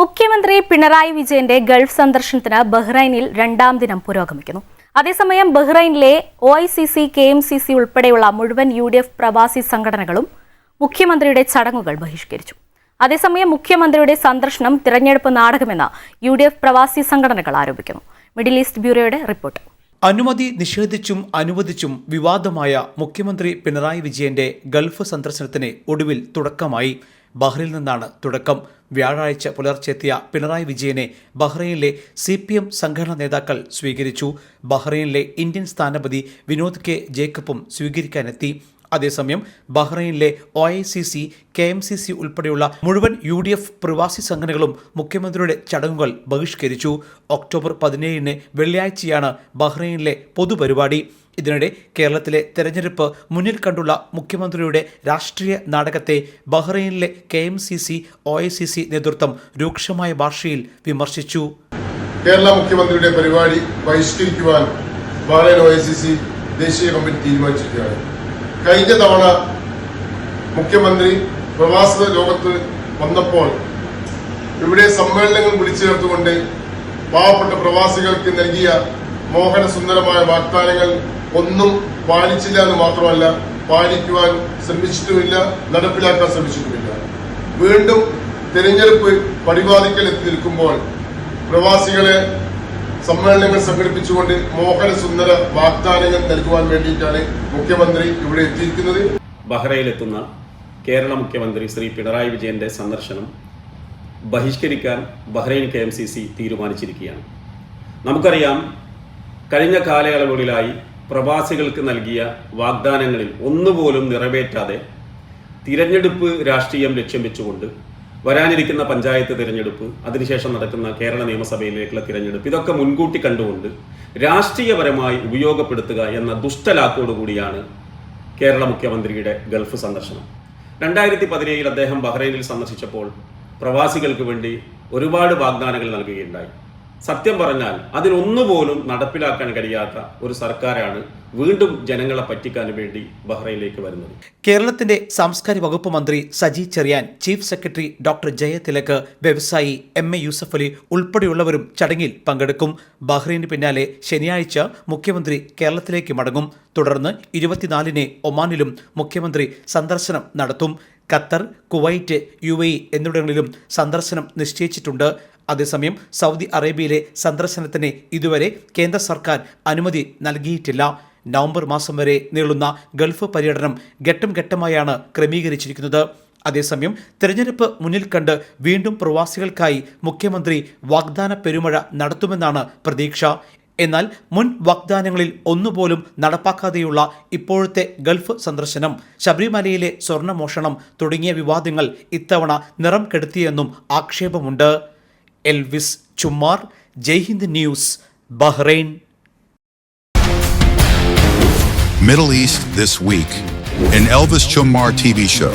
മുഖ്യമന്ത്രി പിണറായി വിജയന്റെ ഗൾഫ് സന്ദർശനത്തിന് ബഹ്റൈനിൽ രണ്ടാം ദിനം പുരോഗമിക്കുന്നു. അതേസമയം ബഹ്റൈനിലെ O I C C K M C C ഉൾപ്പെടെയുള്ള മുഴുവൻ യു ഡി എഫ് പ്രവാസി സംഘടനകളും മുഖ്യമന്ത്രിയുടെ ചടങ്ങുകൾ ബഹിഷ്കരിച്ചു. അതേസമയം മുഖ്യമന്ത്രിയുടെ സന്ദർശനം തിരഞ്ഞെടുപ്പ് നാടകമെന്ന് യു ഡി എഫ് പ്രവാസി സംഘടനകൾ ആരോപിക്കുന്നു. മിഡിൽ ഈസ്റ്റ് ബ്യൂറോയുടെ റിപ്പോർട്ട്. അനുമതി നിഷേധിച്ചും അനുവദിച്ചും വിവാദമായ മുഖ്യമന്ത്രി പിണറായി വിജയന്റെ ഗൾഫ് സന്ദർശനത്തിന് ഒടുവിൽ തുടക്കമായി. ബഹ്റിൽ നിന്നാണ് തുടക്കം. വ്യാഴാഴ്ച പുലർച്ചെത്തിയ പിണറായി വിജയനെ ബഹ്റൈനിലെ സി പി എം സംഘടനാ നേതാക്കൾ സ്വീകരിച്ചു. ബഹ്റൈനിലെ ഇന്ത്യൻ സ്ഥാനപതി വിനോദ് കെ. ജേക്കബും സ്വീകരിക്കാനെത്തി. അതേസമയം ബഹ്റൈനിലെ O I C C K M C C ഉൾപ്പെടെയുള്ള മുഴുവൻ യു ഡി എഫ് പ്രവാസി സംഘടനകളും മുഖ്യമന്ത്രിയുടെ ചടങ്ങുകൾ ബഹിഷ്കരിച്ചു. ഒക്ടോബർ പതിനേഴിന് വെള്ളിയാഴ്ചയാണ് ബഹ്റൈനിലെ പൊതുപരിപാടി. ഇതിനിടെ കേരളത്തിലെ തെരഞ്ഞെടുപ്പ് മുന്നിൽ കണ്ടുള്ള മുഖ്യമന്ത്രിയുടെ രാഷ്ട്രീയ നാടകത്തെ ബഹ്റൈനിലെ K M C C O I C C നേതൃത്വം രൂക്ഷമായ ഭാഷയിൽ വിമർശിച്ചു. കേരള മുഖ്യമന്ത്രിയുടെ പരിപാടി ബഹിഷ്കരിക്കുവാൻ Bahrain O I C C ദേശീയ കമ്മിറ്റി തീരുമാനിച്ചിരിക്കുകയാണ്. കഴിഞ്ഞ തവണ മുഖ്യമന്ത്രി പ്രവാസ ലോകത്ത് വന്നപ്പോൾ ഇവിടെ സമ്മേളനങ്ങൾ വിളിച്ചു ചേർത്തുകൊണ്ട് പാവപ്പെട്ട പ്രവാസികൾക്ക് നൽകിയ മോഹന സുന്ദരമായ വാഗ്ദാനങ്ങൾ ഒന്നും പാലിച്ചില്ല എന്ന് മാത്രമല്ല പാലിക്കുവാൻ ശ്രമിച്ചിട്ടുമില്ല നടപ്പിലാക്കാൻ ശ്രമിച്ചിട്ടുമില്ല. വീണ്ടും തിരഞ്ഞെടുപ്പ് പരിപാടിക്കൽ എത്തി നിൽക്കുമ്പോൾ പ്രവാസികളെ സമ്മേളനങ്ങൾ സംഘടിപ്പിച്ചുകൊണ്ട് മോഹന സുന്ദര വാഗ്ദാനങ്ങൾ നൽകുവാൻ വേണ്ടിയിട്ടാണ് മുഖ്യമന്ത്രി ഇവിടെ എത്തിയിരിക്കുന്നത്. ബഹ്റയിലെത്തുന്ന കേരള മുഖ്യമന്ത്രി ശ്രീ പിണറായി വിജയന്റെ സന്ദർശനം ബഹിഷ്കരിക്കാൻ Bahrain K M C C തീരുമാനിച്ചിരിക്കുകയാണ്. നമുക്കറിയാം കഴിഞ്ഞ കാലയളവുകളിലായി പ്രവാസികൾക്ക് നൽകിയ വാഗ്ദാനങ്ങളിൽ ഒന്നുപോലും നിറവേറ്റാതെ തിരഞ്ഞെടുപ്പ് രാഷ്ട്രീയം ലക്ഷ്യം വെച്ചുകൊണ്ട് വരാനിരിക്കുന്ന പഞ്ചായത്ത് തിരഞ്ഞെടുപ്പ് അതിനുശേഷം നടക്കുന്ന കേരള നിയമസഭയിലേക്കുള്ള തിരഞ്ഞെടുപ്പ് ഇതൊക്കെ മുൻകൂട്ടി കണ്ടുകൊണ്ട് രാഷ്ട്രീയപരമായി ഉപയോഗപ്പെടുത്തുക എന്ന ദുഷ്ടലാക്കോടുകൂടിയാണ് കേരള മുഖ്യമന്ത്രിയുടെ ഗൾഫ് സന്ദർശനം. രണ്ടായിരത്തി പതിനേഴിൽ അദ്ദേഹം ബഹ്റൈനിൽ സന്ദർശിച്ചപ്പോൾ പ്രവാസികൾക്ക് വേണ്ടി ഒരുപാട് വാഗ്ദാനങ്ങൾ നൽകുകയുണ്ടായി. സത്യം പറഞ്ഞാൽ അതിലൊന്നുപോലും നടപ്പിലാക്കാൻ കഴിയാത്ത ഒരു സർക്കാരാണ് വീണ്ടും ജനങ്ങളെ പറ്റിക്കാൻ വേണ്ടി ബഹ്റൈനിലേക്ക് വരുന്നത്. കേരളത്തിന്റെ സാംസ്കാരിക വകുപ്പ് മന്ത്രി Saji Cherian chief secretary doctor Jayathilak വ്യവസായി എം എ യൂസഫ് അലി ഉൾപ്പെടെയുള്ളവരും ചടങ്ങിൽ പങ്കെടുക്കും. ബഹ്റൈന് പിന്നാലെ ശനിയാഴ്ച മുഖ്യമന്ത്രി കേരളത്തിലേക്ക് മടങ്ങും. തുടർന്ന് ഇരുപത്തിനാലിന് ഒമാനിലും മുഖ്യമന്ത്രി സന്ദർശനം നടത്തും. ഖത്തർ കുവൈറ്റ് യു എ എന്നിവിടങ്ങളിലും സന്ദർശനം നിശ്ചയിച്ചിട്ടുണ്ട്. അതേസമയം സൗദി അറേബ്യയിലെ സന്ദർശനത്തിന് ഇതുവരെ കേന്ദ്ര സർക്കാർ അനുമതി നൽകിയിട്ടില്ല. നവംബർ മാസം വരെ നീളുന്ന ഗൾഫ് പര്യടനം ഘട്ടം ഘട്ടമായാണ് ക്രമീകരിച്ചിരിക്കുന്നത്. അതേസമയം തെരഞ്ഞെടുപ്പ് മുന്നിൽ കണ്ട് വീണ്ടും പ്രവാസികൾക്കായി മുഖ്യമന്ത്രി വാഗ്ദാന പെരുമഴ നടത്തുമെന്നാണ് പ്രതീക്ഷ. എന്നാൽ മുൻ വാഗ്ദാനങ്ങളിൽ ഒന്നുപോലും നടപ്പാക്കാതെയുള്ള ഇപ്പോഴത്തെ ഗൾഫ് സന്ദർശനം ശബരിമലയിലെ സ്വർണമോഷണം തുടങ്ങിയ വിവാദങ്ങൾ ഇത്തവണ നിറം കെടുത്തിയെന്നും ആക്ഷേപമുണ്ട്. Elvis Chummar Jaihind news Bahrain Middle East This Week, an Elvis Chumar TV show.